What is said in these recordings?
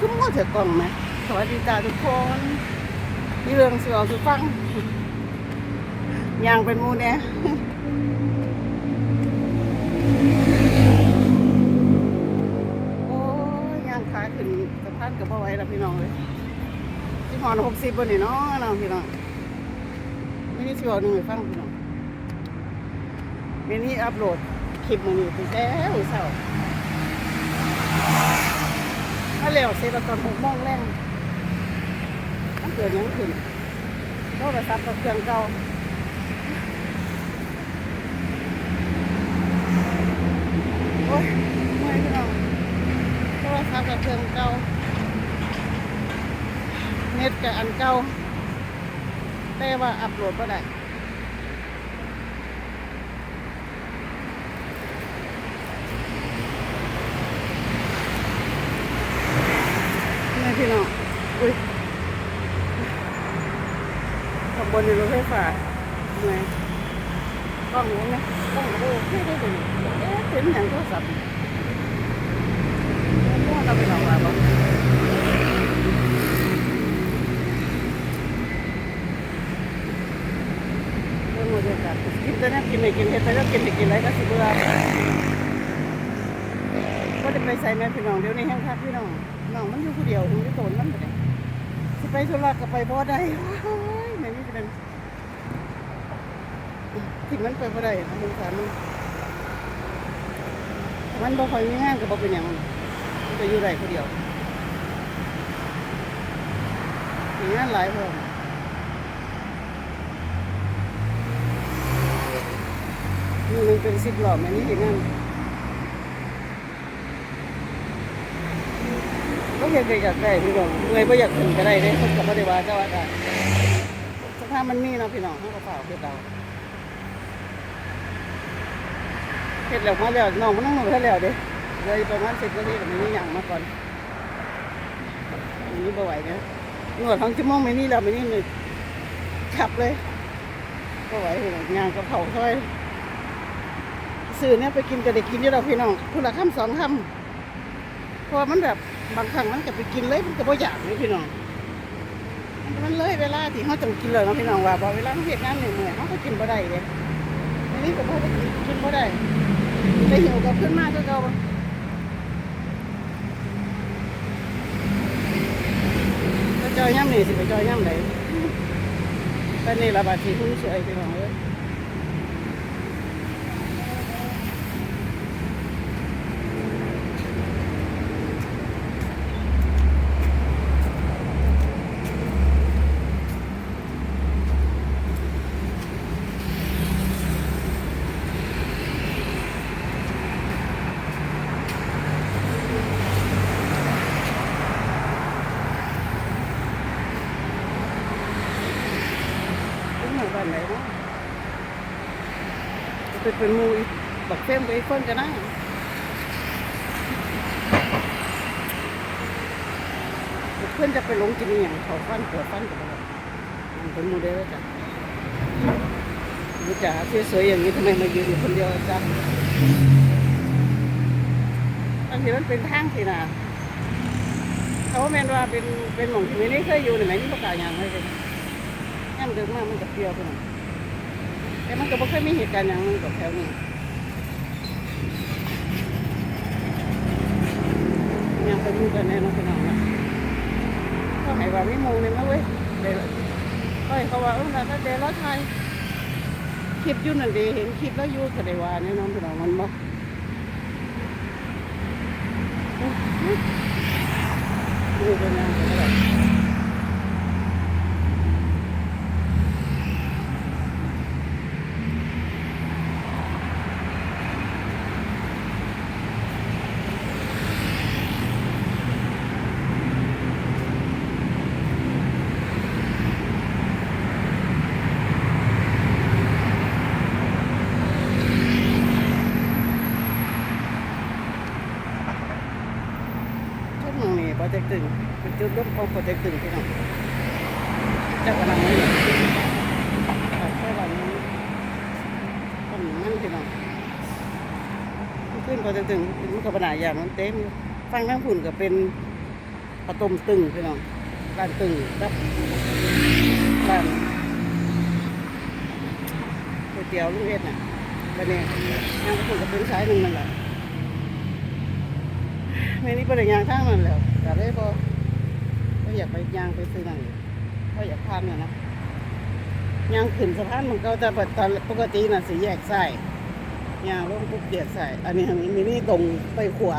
ขึ้นมาเถอะกล่องไหมสวัสดีจ้าทุกคน มีเรื่องสิเอาสุฟังยางเป็นมูเนี่ยโอ้ยยางขาขึ้นสะพานกับพ่อไว้แล้วพี่น้องเลยที่หอนหกสิบบนนี่เนาะน้องพี่น้องไม่นี่สิเอหนึ่งไปฟังพี่น้องไม่นี่อัพโหลดคลิปมันนี่ตั้งแต่หัวเสา ร์ถ้าเร็วเสร็จแล้วตอนหกโมงแรงมันเกิดหยังขึ้นโทรศัพท์กับเครื่องเก่าโอ้ยเมื่อยพี่น้องโทรศัพท์กับเครื่องเก่าเน็ตกับอันเก่าแต่ว่าอัปโหลดก็ได้ พี่น้องอุ้ยขับบนในรถไฟฟ้าเหนื่อยกล้องรู้ไหมกล้องรู้ไม่ได้ดูเอ๊ะเป็นอย่างโทรศัพท์ม่วงเราไปหลอกว่าบ้างเรื่องมันจะกัดกินแต่เนี่ยกินไม่กินเห็ดแต่ก็กินไม่กินอะไรก็สิเบื่อ ไปใส่แม่พี่น้องเดี๋ยวนี้แห้งคักพี่น้องน้องมันอยู่ผู้เดียวมันไม่โตนมันไปไหนสิไปธุระก็ไปบ่ได้โอ้ยแม่นี่เป็นที่มันไปบ่ได้นะมึงถามมันมันบ่ค่อยมีงานก็บ่เป็นหยังมันก็อยู่ได้ผู้เดียวมีงานหลายพอนี่มันเป็นสิบหลอแม่นี่เห็นงาน อยากได้อยากได้พี่น้องเงยบ่อยากขึ้นก็ได้เด้คนก็บ่ได้ว่าก็ว่าได้สภาพมันมีเนาะพี่น้องเฮาก็เฝ้าเฮ็ดเอาเฮ็ดแล้วมาแล้วน้องมันนั่งลงเฮ็ดแล้วเด้เลยประมาณ10นาทีก็ไม่มีหยังมาก่อนอันนี้บ่ไหวนะนวดทั้งชั่วโมงไม่นี่แล้วไม่นี่นี่ขับเลยบ่ไหวพี่น้องานก็เข้าซอยซื้อเนี่ยไปกินก็ได้กินอยู่ดอกพี่น้องผู้ละคำสองคำเพราะมันแบบ บางครั้งมันก็ไปกินเลยมันก็บ่อยากเลยพี่น้อง มันเลยเวลาที่เขาต้องกินเลยเนาะพี่น้องว่าพอเวลาเขาเฮ็ดงานเหนื่อยๆเขาก็กินบ่ได้เลยอันนี้ก็บ่ได้กินกินบ่ได้ไปหิวกับขึ้นมาก็เก่าจอยย่ำนี่สิไปจอยย่ำไหนตอนนี้ระบาดสีคุณสวยพี่น้องเอ้ย เป็นหมู่บ้านไหนเนาะ ไปเป็นมูอีกบักเฟ้มไอ้เฟิ่นกันนะเพื่อนจะไปลงกินอย่างเขาฟันปวดฟันกับเรามันเป็นมูเดียวจ้ะรู้จักสวยๆอย่างนี้ทำไมมายืนอยู่คนเดียวจ้ะบางทีมันเป็นทางสินะเขาแมนว่าเป็นเป็นหม่องที่ไม่ได้เคยอยู่ในไหนนี่ประกาศอย่างไรเลยย่ำเดิมมากมันก็เปรี้ยวไปหน่อย แต่มันก็บ่เคยมีเหตุการณ์อย่างนึงกับแถวนี้ยังไปดูกันแน่นอนพี่น้องนะก็ให้ว่าไม่มองเลยนะเว้ยเดี๋ยวก็ให้เขาว่าเออถ้าเดี๋ยวเราถ่ายคลิปยู่นั่นดีเห็นคลิปแล้วยู่ก็ได้ว่าแน่นอนพี่น้องมันบ่ดูเป็นยังไงก็ได้ทุกเมืองนี่โปรเจกต์ตึ งเป็นจุดเริ่มของโปรเจกต์ตึงที่น้องจากกำลังนี้แค่วันนี้ต้นมันที่น้องขึ้นโปรเจกต์ตึงมันกับปัญหาอย่างมันเต็มฟังทั้งฝุ่นก็เป็นข้าวต้มตึงพี่น้องร้านตึงครับร้านก๋วยเตี๋ยวลูกเอ็ดน่ะวันนี้ยังก็พูดกับเป็นสายหนึ่งนั่นแหละไม่นี่เป็นยางทางนั่นแล้ว แต่เลยพอก็อยากไปยางไปซื้อนั่นก็อยากพานเนี่ยนะยางขึ้นสะพานมันก็จะตอนปกติน่ะสีแยกใส่ยางลงปุ๊บแยกใส่อันนี้ทางนี้มีนี่ตรงไปขวา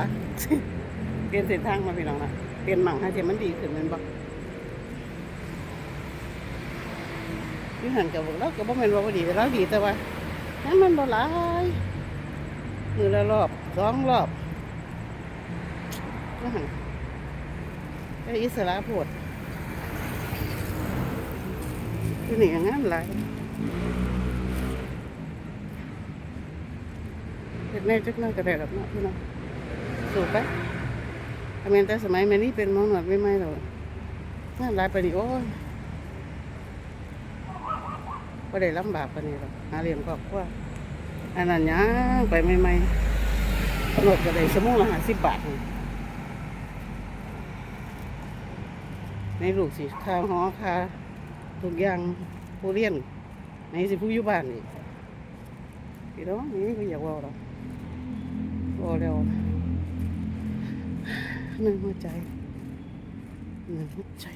เปลี่ยนเส้นทางมาพี่น้องนะเปลี่ยนหมั่งให้เจมันดีขึ้นมันบอกยี่หันกับเราก็บ่แม่นว่าบ่ดีแต่เราดีแต่ว่านั้นมันบ่หลายมือละรอบสองรอบยี่หัน อิสระโพดที่นี่อย่างนั้นหลายเฮ็ดแน่จักน่อยก็ได้ดอกเนาะพี่น้องสูบไปทำไมแต่สมัยแม่นี่เป็นมองหนวดไม่ไม่หรอกน่าร้ายไปนี่โอ้ยก็ได้ลำบากปานนี้หรอกหาเลี้ยงครอบครัวอันนั้นยังไปไม่ไม่หนวดก็ได้ชั่วโมงละห้าสิบบาท ในลูกสิค่าหอค่าทุกอย่างผู้เรียนในสิผู้อยู่บ้านนี่พี่น้องนี่ก็อยากเว่าหรอกเว่าแล้วหนึ่งหัวใจหนึ่งหัวใจ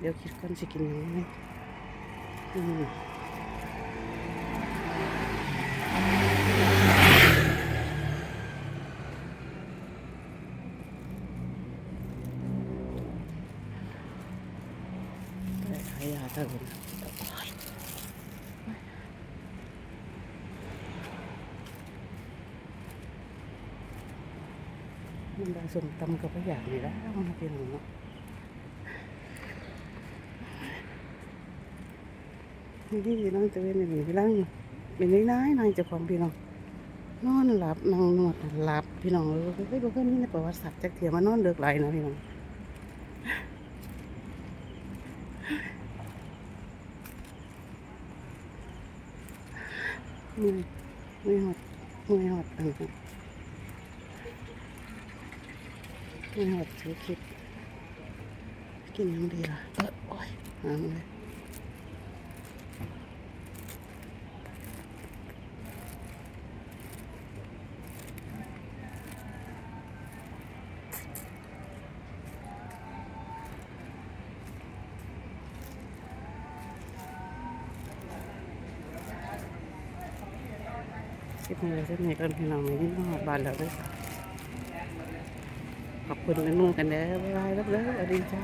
เดี๋ยวคิดก่อนจะกินยังไงอืม ได้ขายาเท่ากันมันได้สมตำกับพระยางนี่แล้วมันเป็นหนูนี่ที่น้องจะเป็นอย่างนี้พี่น้องเป็นน้อยน้อยนางเจะของพี่น้องนอนหลับนางนวดหลับพี่น้องเออเฮ้ยดูเพื่อนนี่ในประวัติศาสตร์จักเทียมานอนเลือกไหลนะพี่น้อง ไม่ไม่หอดไม่หอดอันนั้นไม่หอดถือคิดกินยังดีล่ะเออโอ้ยหางเลย คลิปนี้เราจะมีกันพี่น้องในที่นอกบ้านเราด้วยขอบคุณแม่นุ่งกันเด้อบ๊ายบายรับเลยอดีจ้า